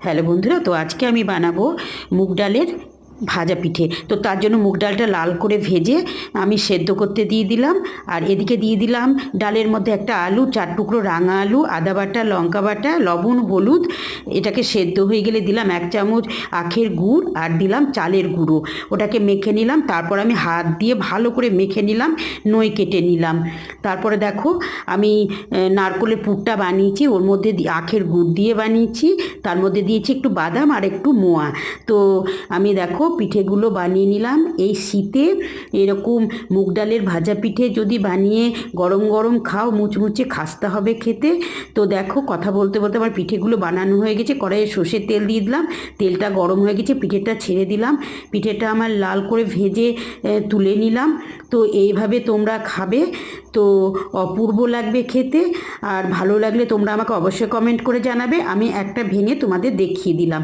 Hello বন্ধুরা তো আজকে আমি বানাবো মুগ ডালের ভাজা পিঠে। তো তার জন্য মুগ ডালটা লাল করে ভেজে আমি সেদ্ধ করতে দিয়ে দিলাম। আর এদিকে দিয়ে দিলাম ডালের মধ্যে একটা আলু, চার টুকরো রাঙা আলু, আদা বাটা, লঙ্কা বাটা, লবণ, হলুদ। এটাকে সেদ্ধ হয়ে গেলে দিলাম এক চামচ আখের গুড় আর দিলাম চালের গুঁড়ো। ওটাকে মেখে নিলাম, তারপর আমি হাত দিয়ে ভালো করে মেখে নিলাম, নই কেটে নিলাম। তারপরে দেখো আমি নারকোলের পুরটা বানিয়েছি, ওর মধ্যে আখের গুড় দিয়ে বানিয়েছি। তার মধ্যে দিয়েছি একটু বাদাম আর একটু মোয়া। তো আমি দেখো পিঠেগুলো বানিয়ে নিলাম। এই শীতে এরকম মুগ ডালের ভাজা পিঠে যদি বানিয়ে গরম গরম খাও, মুচমুচে খাস্তা হবে খেতে। তো দেখো, কথা বলতে বলতে আমার পিঠেগুলো বানানো হয়ে গেছে। কড়াইয়ে সর্ষের তেল দিয়ে দিলাম। তেলটা গরম হয়ে গেছে, পিঠেটা ছেড়ে দিলাম। পিঠেটা আমার লাল করে ভেজে তুলে নিলাম। তো এইভাবে তোমরা খাবে। তো অপূর্ব লাগবে খেতে। আর ভালো লাগলে তোমরা আমাকে অবশ্যই কমেন্ট করে জানাবে। আমি একটা ভেঙে তোমাদের দেখিয়ে দিলাম।